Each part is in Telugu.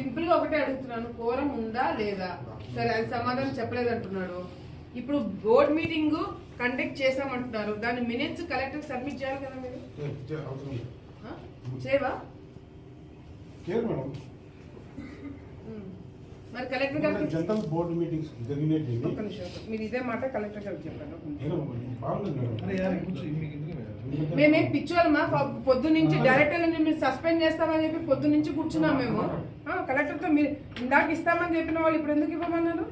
సింపుల్గా ఒకటే అడుగుతున్నాను కోరం ఉందా లేదా? సరే అది సమాధానం చెప్పలేదు అంటున్నాడు ఇప్పుడు బోర్డ్ మీటింగ్ కండక్ట్ చేసామంటున్నారు దాని మినిట్స్ కలెక్టర్ సబ్మిట్ చేయాలి కదా మీరు? చేయవా. మరి కలెక్టర్ గారికి జనరల్ బోర్డు మీటింగ్స్ జరిగినట్టు మీరు ఇదే మాట కలెక్టర్ గారికి చెప్పండి. మేమేం పిచ్చోళ్ళమా? పొద్దు నుంచి డైరెక్టర్లని మీరు సస్పెండ్ చేస్తామని చెప్పి పొద్దు నుంచి కూర్చున్నాం మేము. కలెక్టర్తో మీరు ఇందాక ఇస్తామని చెప్పిన వాళ్ళు ఇప్పుడు ఎందుకు ఇవ్వమన్నారు?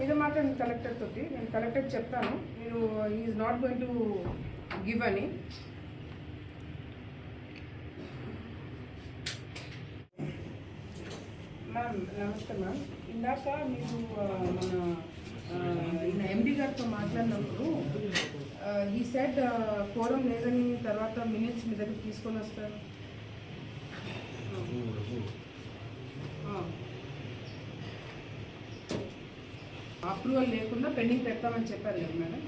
మీద మాట్లాడండి కలెక్టర్ తోటి. నేను కలెక్టర్ చెప్తాను. మీరు is not going to give అని మ్యామ్ నమస్తే మ్యామ్ ఇందాక మీరు మన ఎండి గారితో మాట్లాడినప్పుడు ఈ సెట్ కోరం లేదని తర్వాత మినిట్స్ మీ దగ్గర తీసుకొని వస్తారు. అప్రూవల్ లేకుండా పెండింగ్ పెడతామని చెప్పారు కదా మేడం.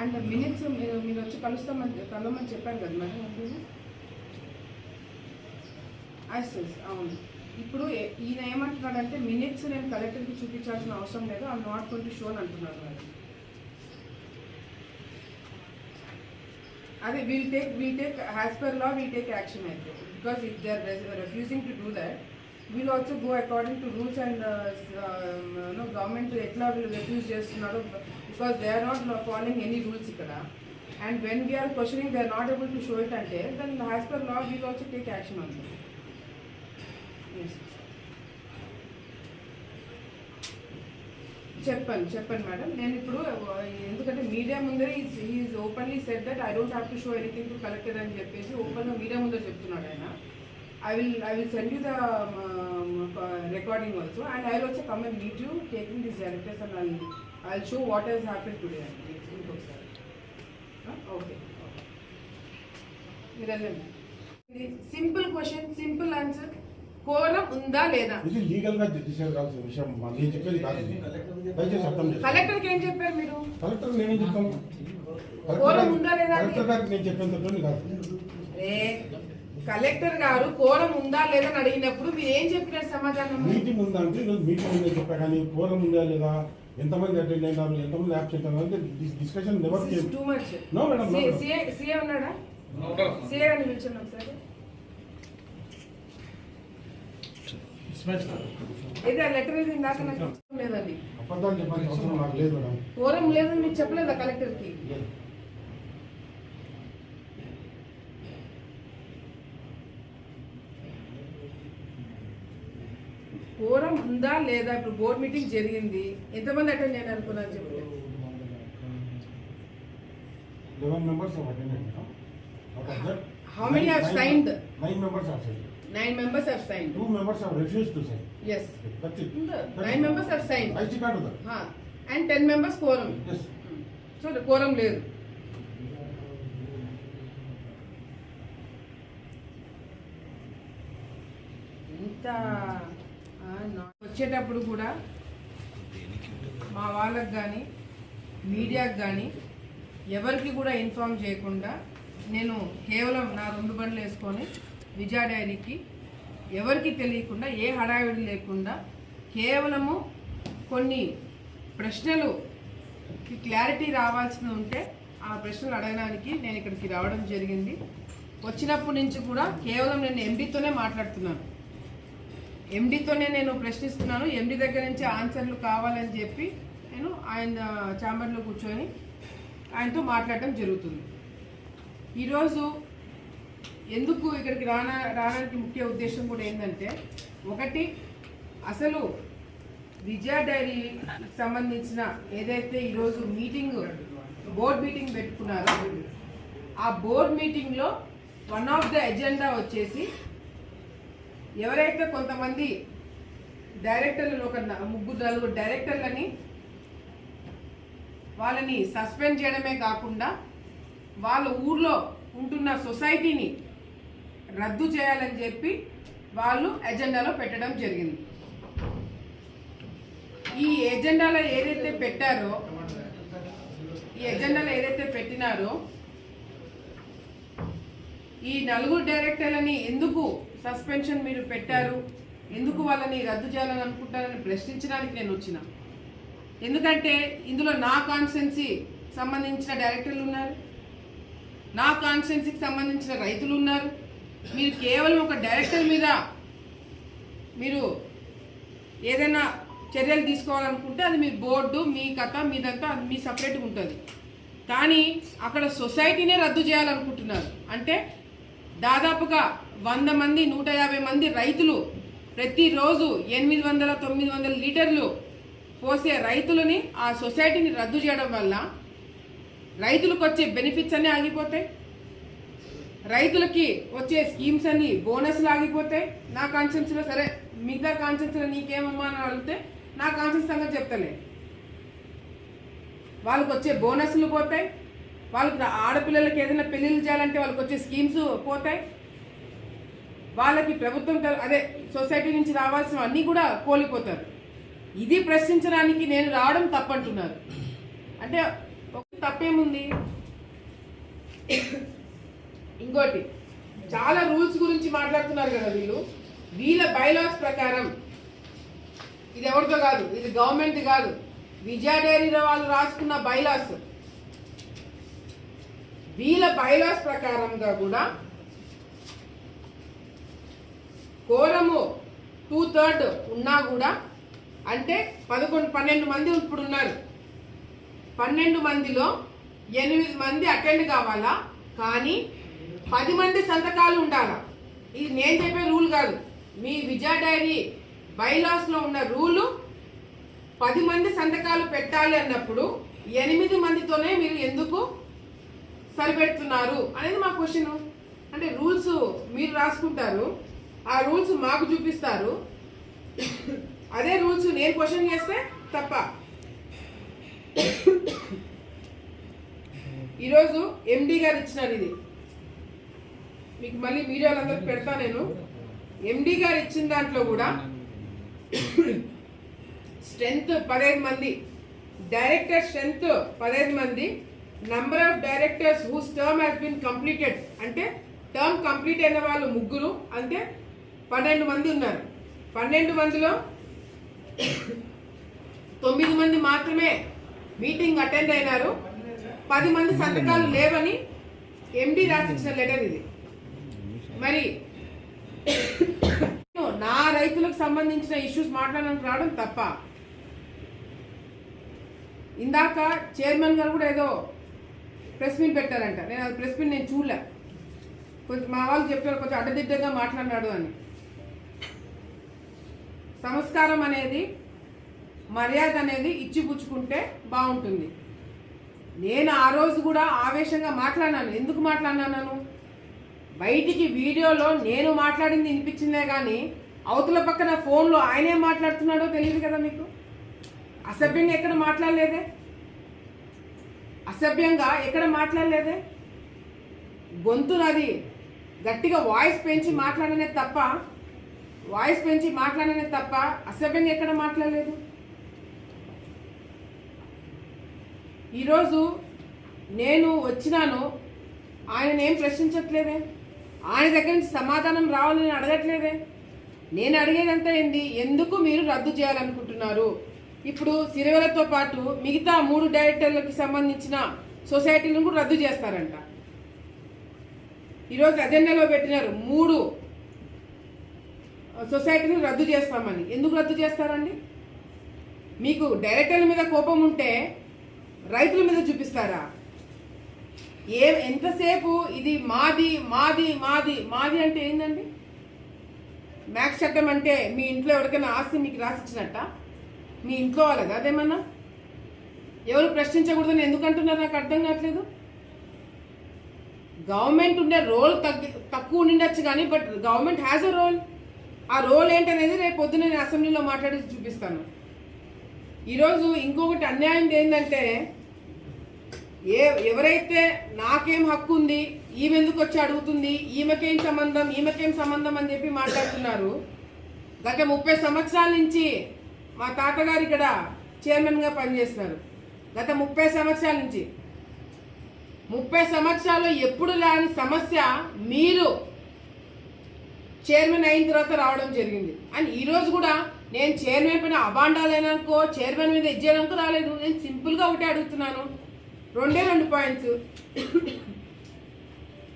అండ్ మినిట్స్ మీరు మీరు వచ్చి కలుస్తామని కలవమని చెప్పారు కదా మేడం ఎస్ అవును. ఇప్పుడు ఈయన ఏమంటున్నాడంటే మినిట్స్ నేను కలెక్టర్కి చూపించాల్సిన అవసరం లేదు I not going to show అని అంటున్నాడు మరి. అదే will take we'll take as per law we'll take action అయితే because if they are refusing to do that we'll also go according to rules and no government ఎట్లా వీళ్ళు రెఫ్యూజ్ చేస్తున్నారో because they are not following any rules ఇక్కడ. And when we are questioning they are not able to show it అంటే then as per law will also take action అవుతుంది చెప్పండి చెప్పండి మేడం. నేను ఇప్పుడు ఎందుకంటే మీడియా ముందరే is openly said that I don't have to show anything to collector అని చెప్పేసి ఓపెన్గా మీడియా ముందర చెప్తున్నాడు ఆయన. I will I will send you the recording also and I will also come and meet you taking this directors and I I show what has happen today అండి ఇంకొకసారి. ఓకే మీరు వెళ్ళండి simple question simple answer. Quorum ఉందా లేదా? ఇది లీగల్గా డిసైడ్ కావాల్సిన విషయం. నేను చెప్పేది కాదు. దయచేసి అర్థం చేసుకోండి. కలెక్టర్కి ఏం చెప్పారు మీరు? కలెక్టర్ నేనేం చెప్తాను కోరం ఉందా లేదా అని? కలెక్టర్ గారికి నేను చెప్పేంత కాదు. ఏ కలెక్టర్ గారు కోరం ఉందా లేదా అని అడిగినప్పుడు మీరు ఏం చెప్పినారు సమాధానం? మీటింగ్ ఉందా అంటే ఈరోజు మీటింగ్ ఉందని చెప్పా కానీ ఫోరం ఉందా లేదా ఎంతమంది అటెండ్ అయినారు ఎంతమంది యాప్సెంట్ అయినారు అంటే discussion never too much no, madam. CA CA ఉన్నాడా? సిఏ గారిని పిలిచాను ఒకసారి. లెటర్ ఇది ఇందాక నాకు లేదండి లేదు లేదని మీకు చెప్పలేదా కలెక్టర్కి. కోరం ఉందా లేదా? ఇప్పుడు బోర్డ్ మీటింగ్ జరిగింది. ఎంతమంది attend madam. Out of that, How many nine- nine-? Nine members have signed. Two members have refused to sign. yes That's it. Nine members have signed I see to that. And ten members quorum Yes. So quorum లేదు ఇంత ఆ, నా- వచ్చేటప్పుడు కూడా మా వాళ్ళకి కానీ మీడియాకి కానీ ఎవరికి కూడా ఇన్ఫామ్ చేయకుండా నేను కేవలం నా రెండు బండ్లు వేసుకొని విజయ ఎవరికి తెలియకుండా ఏ హడావిడి లేకుండా కేవలము కొన్ని ప్రశ్నలు క్లారిటీ రావాల్సి ఉంటే ఆ ప్రశ్నలు అడగడానికి నేను ఇక్కడికి రావడం జరిగింది. వచ్చినప్పటి నుంచి కూడా కేవలం నేను ఎండితోనే మాట్లాడుతున్నాను. ఎండితోనే నేను ప్రశ్నిస్తున్నాను. ఎండి దగ్గర నుంచి ఆన్సర్లు కావాలని చెప్పి నేను ఆయన ఛాంబర్లో కూర్చొని ఆయనతో మాట్లాడటం జరుగుతుంది. ఈరోజు ఎందుకు ఇక్కడికి రానా రావడానికి ముఖ్య ఉద్దేశం కూడా ఏంటంటే ఒకటి అసలు విజయ డైరీకి సంబంధించిన ఏదైతే ఈరోజు మీటింగ్ బోర్డ్ మీటింగ్ పెట్టుకున్నారో ఆ బోర్డ్ మీటింగ్లో వన్ ఆఫ్ ద ఎజెండా వచ్చేసి ఎవరైతే కొంతమంది డైరెక్టర్లు ఒక ముగ్గురు నలుగురు డైరెక్టర్లని వాళ్ళని సస్పెండ్ చేయడమే కాకుండా వాళ్ళ ఊర్లో ఉంటున్న సొసైటీని రద్దు చేయాలని చెప్పి వాళ్ళు ఎజెండాలో పెట్టడం జరిగింది. ఈ ఎజెండాలో ఏదైతే పెట్టారో ఈ ఎజెండాలో ఏదైతే పెట్టినారో ఈ నలుగురు డైరెక్టర్లని ఎందుకు సస్పెన్షన్ మీరు పెట్టారు? ఎందుకు వాళ్ళని రద్దు చేయాలని అనుకుంటారని ప్రశ్నించడానికి నేను వచ్చిన. ఎందుకంటే ఇందులో నా కాన్స్టెన్సీ సంబంధించిన డైరెక్టర్లు ఉన్నారు. నా కాన్స్టిట్యున్సీకి సంబంధించిన రైతులు ఉన్నారు. మీరు కేవలం ఒక డైరెక్టర్ మీద మీరు ఏదైనా చర్యలు తీసుకోవాలనుకుంటే అది మీ బోర్డు మీ కథ మీదంతా అది మీ సపరేట్గా ఉంటుంది. కానీ అక్కడ సొసైటీనే రద్దు చేయాలనుకుంటున్నారు. అంటే దాదాపుగా వంద మంది నూట యాభై మంది రైతులు ప్రతిరోజు ఎనిమిది వందల తొమ్మిది వందల లీటర్లు పోసే రైతులని ఆ సొసైటీని రద్దు చేయడం వల్ల రైతులకు వచ్చే బెనిఫిట్స్ అన్నీ ఆగిపోతాయి. రైతులకి వచ్చే స్కీమ్స్ అన్ని బోనస్లు ఆగిపోతాయి. నా కాన్షియన్స్లో సరే మిగతా కాన్షియన్స్లో నీకేమమ్మా అని అడిగితే నా కాన్షియన్స్ సంగతి చెప్తలే వాళ్ళకి వచ్చే బోనస్లు పోతాయి. వాళ్ళకి ఆడపిల్లలకి ఏదైనా పెళ్ళిళ్ళు చేయాలంటే వాళ్ళకి వచ్చే స్కీమ్స్ పోతాయి. వాళ్ళకి ప్రభుత్వం అదే సొసైటీ నుంచి రావాల్సిన అన్నీ కూడా కోల్పోతారు. ఇది ప్రశ్నించడానికి నేను రావడం తప్పంటున్నారు. అంటే తప్పేముంది? ఇంకోటి చాలా రూల్స్ గురించి మాట్లాడుతున్నారు కదా వీళ్ళు. వీళ్ళ బైలాస్ ప్రకారం ఇది ఎవరితో కాదు ఇది గవర్నమెంట్ కాదు. విజయ డైరీలో వాళ్ళు రాసుకున్న బైలాస్. వీళ్ళ బైలాస్ ప్రకారంగా కూడా కోరము టూ థర్డ్ ఉన్నా కూడా అంటే పదకొండు పన్నెండు మంది ఇప్పుడు ఉన్నారు. పన్నెండు మందిలో ఎనిమిది మంది అటెండ్ కావాలా? కానీ పది మంది సంతకాలు ఉండాలా? ఇది నేను చెప్పే రూల్ కాదు. మీ విజయ డైరీ బైలాస్లో ఉన్న రూలు పది మంది సంతకాలు పెట్టాలి అన్నప్పుడు ఎనిమిది మందితోనే మీరు ఎందుకు సరిపెడుతున్నారు అనేది మా క్వశ్చన్ అంటే రూల్స్ మీరు రాసుకుంటారు. ఆ రూల్స్ మాకు చూపిస్తారు. అదే రూల్స్ నేను క్వశ్చన్ చేస్తే తప్ప ఈరోజు ఎండి గారు ఇచ్చినారు ఇది. మీకు మళ్ళీ మీడియాలందరికి పెడతా నేను. ఎండి గారు ఇచ్చిన దాంట్లో కూడా స్ట్రెంత్ పదహైదు మంది డైరెక్టర్ స్ట్రెంత్ పదహైదు మంది number of directors whose term has been completed అంటే టర్మ్ కంప్లీట్ అయిన వాళ్ళు ముగ్గురు అంటే పన్నెండు మంది ఉన్నారు. పన్నెండు మందిలో తొమ్మిది మంది మాత్రమే మీటింగ్ అటెండ్ అయినారు. పది మంది సంతకాలు లేవని ఎండి రాసిచ్చిన లెటర్ ఇది. మరి నా రైతులకు సంబంధించిన ఇష్యూస్ మాట్లాడడానికి రావడం తప్ప. ఇందాక చైర్మన్ గారు కూడా ఏదో ప్రెస్ మీట్ పెట్టారంట. నేను అది ప్రెస్ మీట్ నేను చూడలే. కొంచెం మా వాళ్ళు చెప్పారు కొంచెం అడ్డదిడ్డగా మాట్లాడినాడు అని. సంస్కారం అనేది మర్యాద అనేది ఇచ్చిపుచ్చుకుంటే బాగుంటుంది. నేను ఆ రోజు కూడా ఆవేశంగా మాట్లాడినాను. ఎందుకు మాట్లాడినాను బయటికి వీడియోలో నేను మాట్లాడింది వినిపించిందే కానీ అవతల పక్కన ఫోన్లో ఆయనే మాట్లాడుతున్నాడో తెలియదు కదా మీకు? అసభ్యంగా ఎక్కడ మాట్లాడలేదే? అసభ్యంగా ఎక్కడ మాట్లాడలేదే? గొంతు నాది. గట్టిగా వాయిస్ పెంచి మాట్లాడనే తప్ప వాయిస్ పెంచి మాట్లాడనే తప్ప అసభ్యంగా ఎక్కడ మాట్లాడలేదు? ఈరోజు నేను వచ్చినాను. ఆయన ఏం ప్రశ్నించట్లేదే. ఆయన దగ్గర నుంచి సమాధానం రావాలని అడగట్లేదే. నేను అడిగేదంతా ఏంది? ఎందుకు మీరు రద్దు చేయాలనుకుంటున్నారు? ఇప్పుడు సిరివెలతో పాటు మిగతా మూడు డైరెక్టర్లకు సంబంధించిన సొసైటీలను కూడా రద్దు చేస్తారంట. ఈరోజు అజెండాలో పెట్టినారు మూడు సొసైటీని రద్దు చేస్తామని. ఎందుకు రద్దు చేస్తారండి? మీకు డైరెక్టర్ల మీద కోపం ఉంటే రైతుల మీద చూపిస్తారా? ఏ ఎంతసేపు ఇది మాది మాది మాది మాది అంటే ఏందండి? మ్యాక్స్ చట్టం అంటే మీ ఇంట్లో ఎవరికైనా ఆస్తి మీకు రాసిచ్చినట్ట? మీ ఇంట్లో వాళ్ళది అదేమన్నా? ఎవరు ప్రశ్నించకూడదని ఎందుకంటున్నారు? నాకు అర్థం కావట్లేదు. గవర్నమెంట్ ఉండే రోల్ తగ్గి తక్కువ ఉండిండొచ్చు కానీ but government has a role ఆ రోల్ ఏంటనేది రేపు పొద్దున నేను అసెంబ్లీలో మాట్లాడి చూపిస్తాను. ఈరోజు ఇంకొకటి అన్యాయం ఏంటంటే ఏ ఎవరైతే నాకేం హక్కు ఉంది ఈమె ఎందుకు వచ్చి అడుగుతుంది ఈమెకేం సంబంధం ఈమెకేం సంబంధం అని చెప్పి మాట్లాడుతున్నారు. గత ముప్పై సంవత్సరాల నుంచి మా తాతగారు ఇక్కడ చైర్మన్గా పనిచేస్తున్నారు. గత ముప్పై సంవత్సరాల నుంచి. ముప్పై సంవత్సరాలు ఎప్పుడు లేని సమస్య మీరు చైర్మన్ అయిన తర్వాత రావడం జరిగింది. అండ్ ఈరోజు కూడా నేను చైర్మన్ పైన అబాండాలేననుకో చైర్మన్ మీద ఇచ్చేయడానికి రాలేదు. నేను సింపుల్గా ఒకటే అడుగుతున్నాను. రెండే రెండు పాయింట్స్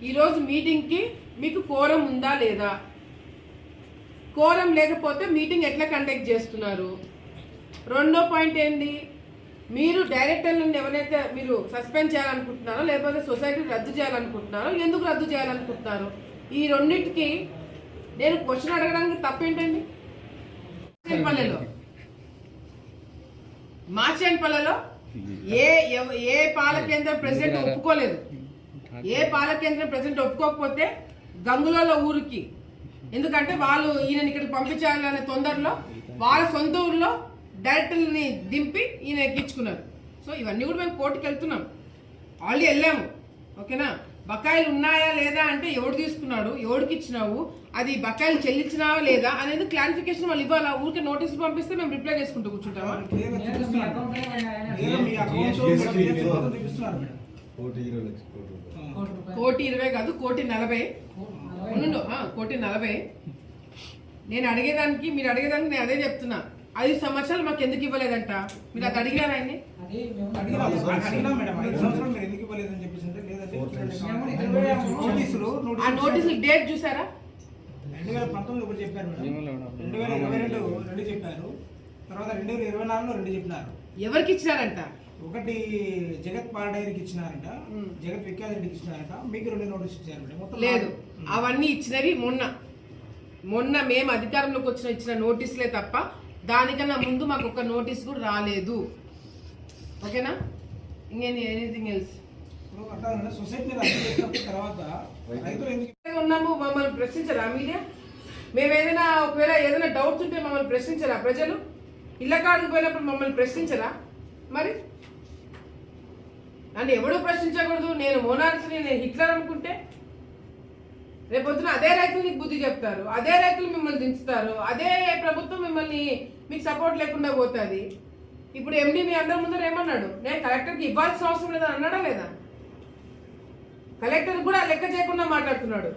ఈరోజు మీటింగ్కి మీకు కోరం ఉందా లేదా? కోరం లేకపోతే మీటింగ్ ఎట్లా కండక్ట్ చేస్తున్నారు? రెండో పాయింట్ ఏంది? మీరు డైరెక్టర్ నుండి ఎవరైతే మీరు సస్పెండ్ చేయాలనుకుంటున్నారో లేకపోతే సొసైటీ రద్దు చేయాలనుకుంటున్నారో ఎందుకు రద్దు చేయాలనుకుంటున్నారు? ఈ రెండింటికి నేను క్వశ్చన్ అడగడానికి తప్పేంటండి? పల్లెలో మార్చేపల్లిలో? ఏ ఏ పాల కేంద్రం ప్రెసిడెంట్ ఒప్పుకోలేదు. ఏ పాల కేంద్రం ప్రెసిడెంట్ ఒప్పుకోకపోతే గంగులలో ఊరికి. ఎందుకంటే వాళ్ళు ఈయన ఇక్కడికి పంపించాలనే తొందరలో వాళ్ళ సొంత ఊర్లో డైరెక్టర్ని దింపి ఈయన ఎక్కించుకున్నారు. సో ఇవన్నీ కూడా మేము కోర్టుకు వెళ్తున్నాం. ఆల్రెడీ వెళ్ళాము. ఓకేనా? బకాయిలు ఉన్నాయా లేదా అంటే ఎవడు తీసుకున్నాడు? ఎవడికి ఇచ్చినావు? అది బకాయిలు చెల్లించినావా లేదా అనేది క్లారిఫికేషన్ వాళ్ళు ఇవ్వాలా? ఊరికే నోటీసులు పంపిస్తే మేము రిప్లై చేసుకుంటూ కూర్చుంటామా? కోటి ఇరవై కాదు కోటి నలభై. కోటి నలభై. నేను అడిగేదానికి మీరు అడిగేదానికి నేను అదే చెప్తున్నా. ఐదు సంవత్సరాలు మాకు ఎందుకు ఇవ్వలేదంట? మీరు అది అడిగారా ఆయన్ని? ఆ నోటీసులు డేట్ చూసారా? రెండు వేల పంతొమ్మిది ఒకటి చెప్పారు రెండు వేల ఇరవై రెండు రెండు చెప్పారు. తర్వాత రెండు వేల ఇరవై నాలుగులో రెండు చెప్పినారు. ఎవరికి ఇచ్చినారంట? ఒకటి జగత్ పాడైరికి ఇచ్చినారంట. జగత్ విఖ్యాత రెడ్డికి ఇచ్చినారంట. మీకు రెండు నోటీస్ ఇచ్చారు మేడం. మొత్తం లేదు. అవన్నీ ఇచ్చినవి మొన్న. మొన్న మేము అధికారంలోకి వచ్చిన ఇచ్చిన నోటీసులే తప్ప దానికన్నా ముందు మాకు ఒక నోటీస్ కూడా రాలేదు. ఓకేనా? ఇంకేం ఎనీథింగ్ ఎల్స్ ఉన్నాము మమ్మల్ని ప్రశ్నించరా మీడియా? మేము ఏదైనా ఒకవేళ ఏదైనా డౌట్స్ ఉంటే మమ్మల్ని ప్రశ్నించరా ప్రజలు? ఇళ్ళ కాడికి పోయినప్పుడు మమ్మల్ని ప్రశ్నించరా? మరి? నన్ను ఎవడో ప్రశ్నించకూడదు నేను మోనార్సిని నేను హిట్లర్ అనుకుంటే? రేపొద్దున అదే రైతులు నీకు బుద్ధి చెప్తారు అదే రైతులు మిమ్మల్ని దించుతారు అదే ప్రభుత్వం మిమ్మల్ని మీకు సపోర్ట్ లేకుండా పోతుంది. ఇప్పుడు ఎండి మీ అందరి ముందర ఏమన్నాడు? నేను కలెక్టర్కి ఇవ్వాల్సిన అవసరం లేదని అన్నాడా లేదా? కలెక్టర్ కూడా లెక్క చేయకుండా మాట్లాడుతున్నాడు.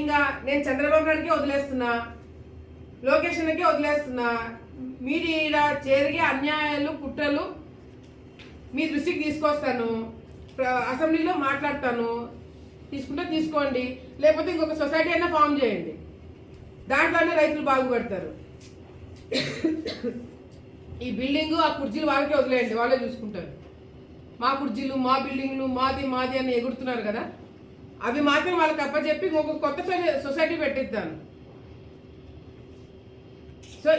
ఇంకా నేను చంద్రబాబు నాయుడికి వదిలేస్తున్నా లొకేషన్కి వదిలేస్తున్నా మీరు ఈడ చేరిగే అన్యాయాలు కుట్రలు మీ దృష్టికి తీసుకొస్తాను అసెంబ్లీలో మాట్లాడతాను తీసుకుంటే తీసుకోండి లేకపోతే ఇంకొక సొసైటీ అయినా ఫామ్ చేయండి. దాంట్లోనే రైతులు బాగుపడతారు. ఈ బిల్డింగ్ ఆ కుర్చీలు వాళ్ళకే వదిలేయండి వాళ్ళే చూసుకుంటారు. మా కుర్జీలు మా బిల్డింగ్లు మాది మాది అని ఎగురుతున్నారు కదా. అవి మాత్రం వాళ్ళకి అప్పచెప్పి ఒక కొత్త సొసై- సొసైటీ పెట్టిద్దాను. సో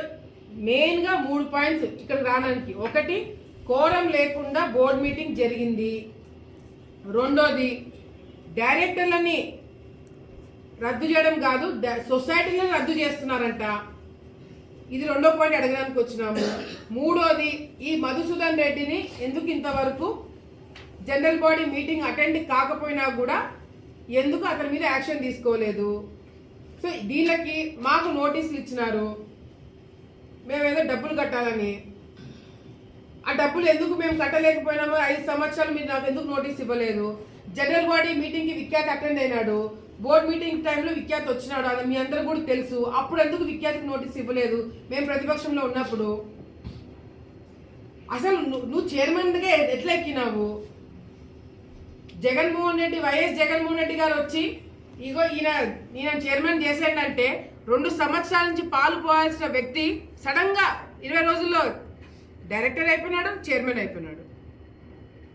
మెయిన్గా మూడు పాయింట్స్ ఇక్కడ రావడానికి. ఒకటి కోరం లేకుండా బోర్డ్ మీటింగ్ జరిగింది. రెండోది డైరెక్టర్లని రద్దు చేయడం కాదు డ- సొసైటీలను రద్దు చేస్తున్నారంట. ఇది రెండో పాయింట్ అడగడానికి వచ్చినాము. మూడోది ఈ మధుసూదన్ రెడ్డిని ఎందుకు ఇంతవరకు జనరల్ బాడీ మీటింగ్ అటెండ్ కాకపోయినా కూడా ఎందుకు అతని మీద యాక్షన్ తీసుకోలేదు? సో దీనికి మాకు నోటీసులు ఇచ్చినారు. మేమేదో డబ్బులు కట్టాలని. ఆ డబ్బులు ఎందుకు మేము కట్టలేకపోయినామో ఐదు సంవత్సరాలు మీరు నాకు ఎందుకు నోటీస్ ఇవ్వలేదు? జనరల్ బాడీ మీటింగ్కి విఖ్యాత్ అటెండ్ అయినాడు. బోర్డ్ మీటింగ్ టైంలో విఖ్యాత్ వచ్చినాడు. అది మీ అందరూ కూడా తెలుసు. అప్పుడు ఎందుకు విఖ్యాత్కి నోటీస్ ఇవ్వలేదు? మేము ప్రతిపక్షంలో ఉన్నప్పుడు. అసలు నువ్వు నువ్వు చైర్మన్గా ఎట్లా ఎక్కినావు? జగన్మోహన్ రెడ్డి వైఎస్ జగన్మోహన్ రెడ్డి గారు వచ్చి ఇగో ఈయన ఈయన చైర్మన్ చేసేటంటే రెండు సంవత్సరాల నుంచి పాలు పోవాల్సిన వ్యక్తి సడన్గా ఇరవై రోజుల్లో డైరెక్టర్ అయిపోయినాడు చైర్మన్ అయిపోయినాడు.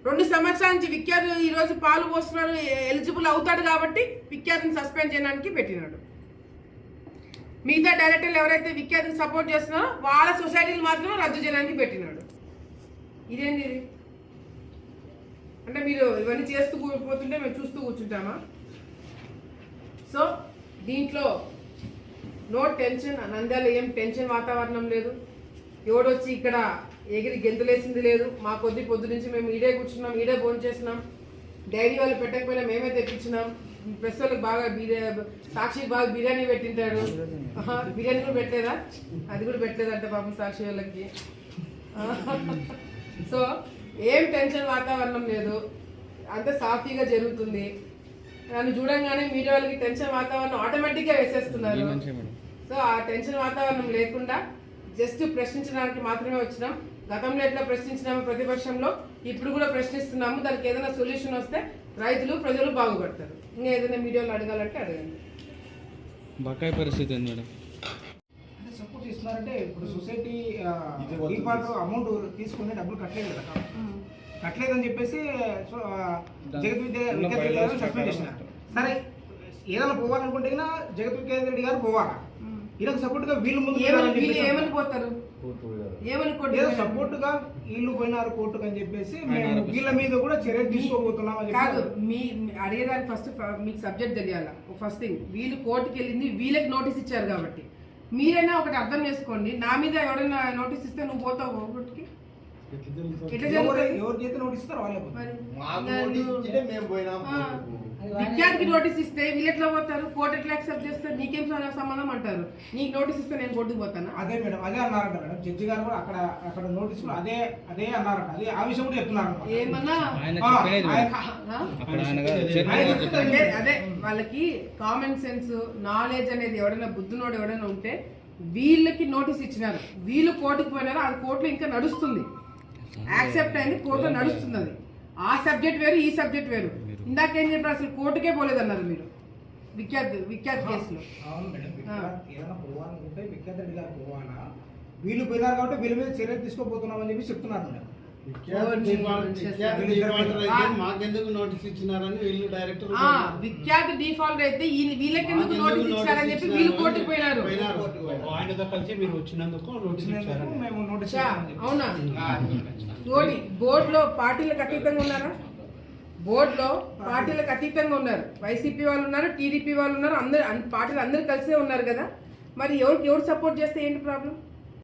రెండు సంవత్సరాల నుంచి విఖ్యాత్ ఈ పాలు పోస్తున్నాడు ఎలిజిబుల్ అవుతాడు కాబట్టి విఖ్యాతను సస్పెండ్ చేయడానికి పెట్టినాడు. మిగతా డైరెక్టర్లు ఎవరైతే విఖ్యాతిని సపోర్ట్ చేస్తున్నారో వాళ్ళ సొసైటీలు మాత్రం రద్దు చేయడానికి పెట్టినాడు. ఇదేంది అంటే మీరు ఇవన్నీ చేస్తూ పోతుంటే మేము చూస్తూ కూర్చుంటామా? సో దీంట్లో నో టెన్షన్ నంద్యాల ఏం టెన్షన్ వాతావరణం లేదు. ఎవడొచ్చి ఇక్కడ ఎగిరి గెంతులేసింది లేదు. మా కొద్ది పొద్దు నుంచి మేము ఈడే కూర్చున్నాం ఈడే భోజనం చేసినాం డైరీ వాళ్ళు పెట్టకపోయినా మేమే తెప్పించినాం. ప్రెస్ వాళ్ళకి బాగా బిర్యా సాక్షి బాగా బిర్యానీ పెట్టింటాడు. బిర్యానీ కూడా పెట్టలేదా? అది కూడా పెట్టలేదంట పాపం సాక్షి వాళ్ళకి. సో ఏం టెన్షన్ వాతావరణం లేదు. అంత సాఫీగా జరుగుతుంది. నన్ను చూడంగానే మీడియా వాళ్ళకి టెన్షన్ వాతావరణం ఆటోమేటిక్గా వేసేస్తున్నారు. సో ఆ టెన్షన్ వాతావరణం లేకుండా జస్ట్ ప్రశ్నించడానికి మాత్రమే వచ్చినాం. గతంలో ఎట్లా ప్రశ్నించినాము ప్రతిపక్షంలో ఇప్పుడు కూడా ప్రశ్నిస్తున్నాము. దానికి ఏదైనా సొల్యూషన్ వస్తే రైతులు ప్రజలు బాగుపడతారు. ఇంకా ఏదైనా మీడియాలో అడగాలంటే అడగండి. బకాయి పరిస్థితి ఏంది మేడం? చేస్తున్నారంటే ఇప్పుడు సొసైటీ. డిఫాల్ట్ అమౌంట్ తీసుకుని డబ్బులు కట్టలేదు కదా. కట్టలేదని చెప్పేసి జగత్ విద్య గారు సస్పెండ్ చేసినారు. సరే ఏదైనా పోవాలనుకుంటే జగత్ విద్యార్థి రెడ్డి గారు పోవాలా? వీళ్ళకి సపోర్ట్గా వీళ్ళు ముందు ఏమని వీళ్ళు ఏమని పోతారు? ఏమని ఏదో సపోర్ట్గా వీళ్ళు పోయినారు కోర్టుకు అని చెప్పేసి మేము. వీళ్ళ మీద కూడా చర్యలు తీసుకోబోతున్నాం అని కాదు మీ అడిగేదానికి ఫస్ట్ మీకు సబ్జెక్ట్ తెలియాల? ఫస్ట్ థింగ్ వీళ్ళు కోర్టుకి వెళ్ళింది వీళ్ళకి నోటీస్ ఇచ్చారు కాబట్టి. మీరైనా ఒకటి అర్థం చేసుకోండి. నా మీద ఎవరైనా నోటీస్ ఇస్తే నువ్వు పోతావు కోర్టుకి ఎట్లా జరుగుతుంది? ఎవరు చేతి నోటీస్ ఇస్తారో వాళ్ళే మేము పోయినాం విద్యార్థికి నోటీస్ ఇస్తే వీళ్ళు ఎట్లా పోతారు? కోర్టు ఎట్లా యాక్సెప్ట్ చేస్తారు నీకేం సంబంధం అంటారు? నీకు నోటీస్ ఇస్తే నేను కోర్టుకు పోతానా? అదే మేడం అదే అన్నారంట మేడం. జడ్జి గారు కూడా అక్కడ అక్కడ నోటీస్ కూడా అదే అదే అన్నారంట. అదే ఆ విషయం కూడా చెప్తున్నారు ఏమన్నా? ఆ, ఆ? అదే అదే వాళ్ళకి కామన్ సెన్స్ నాలెడ్జ్ అనేది ఎవడైనా బుద్ధినోడు ఎవడైనా ఉంటే వీళ్ళకి నోటీస్ ఇచ్చినారు. వీళ్ళు కోర్టుకు పోయినారు అది కోర్టులో ఇంకా నడుస్తుంది. యాక్సెప్ట్ అయింది కోర్టులో నడుస్తుంది అది ఆ సబ్జెక్ట్ వేరు ఈ సబ్జెక్ట్ వేరు. ఇందాకేం చెప్పారు? అసలు కోర్టుకే పోలేదన్నారు మీరు. విఖ్యాత్ విఖ్యాత్ కేసులో. అవును మేడం. ఆ. విఖ్యాత్ ఏదైనా పోవాలనుకుంటే విఖ్యాత్ రెడ్డి గారు పోవాలా? వీళ్ళు పోయినారు కాబట్టి వీళ్ళ మీద చర్యలు తీసుకోబోతున్నాం అని చెప్పి చెప్తున్నారు మేడం. మాకెందుకు నోటీస్ ఇచ్చినారని వీళ్ళు డైరెక్టర్ ఆ, విఖ్యాత్ డిఫాల్ట్ అయితే నోటీస్ ఇచ్చారని చెప్పి వీళ్ళు కోర్టుకు పోయినారు. ఆయనతో కలిసి మీరు వచ్చినందుకు నోటీస్. అవునా? బోర్డులో పార్టీలకు అతీతంగా ఉన్నారా? బోర్డులో పార్టీలకు అతీతంగా ఉన్నారు. వైసీపీ వాళ్ళు ఉన్నారు టీడీపీ వాళ్ళు ఉన్నారు అందరు పార్టీలు అందరూ కలిసే ఉన్నారు కదా. మరి ఎవరికి ఎవరు సపోర్ట్ చేస్తే ఏంటి ప్రాబ్లం